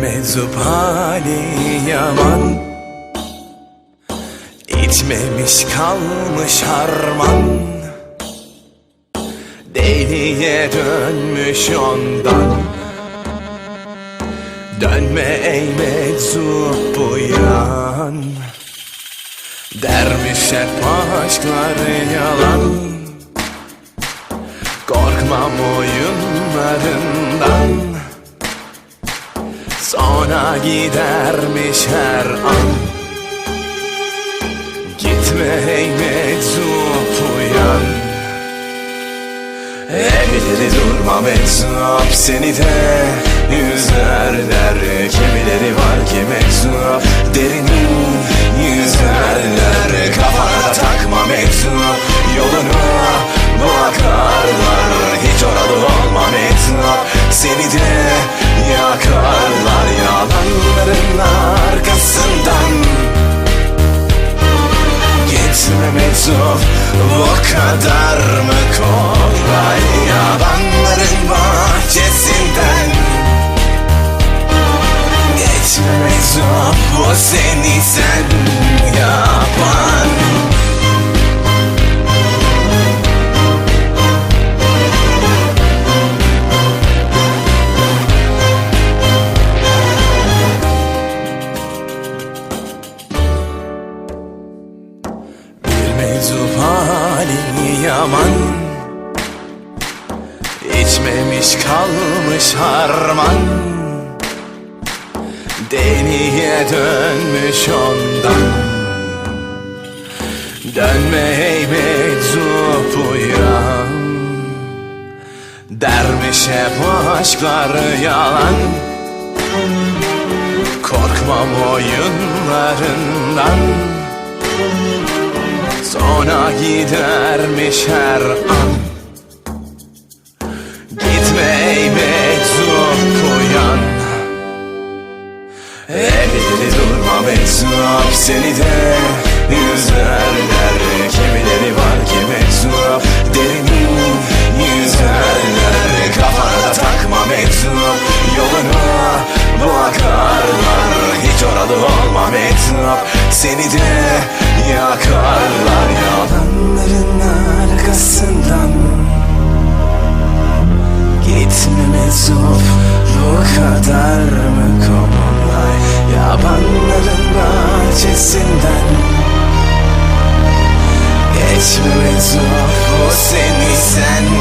meczup hali yaman. İtmemiş kalmış harman. Deliye dönmüş ondan. Dönme ey meczup bu yan Dermiş hep aşklar yalan. Korkmam oyunlarından Sonra gidermiş her an. Gitme ey meczup uyan. Elleri durma meczup seni de. Yüzerler Kimileri var ki meczup derin yüzerler Gitme meczup bu kadar mı kolay? Yalanların bahçesinden Geçme meczup bu seni sen yaman. İçmemiş kalmış harman. Deliye dönmüş ondan. Dönme ey meczup uyan Dermiş hep aşklar yalan. Korkmam oyunlarından Sonra gidermiş her an. Gitme ey meczup koyan. Evleri durma meczup seni de. Yüzlerler kimileri var ki meczup Sırf bu kadar mı kolay Yabanların bahçesinden. Geçmemek zor O seni sen.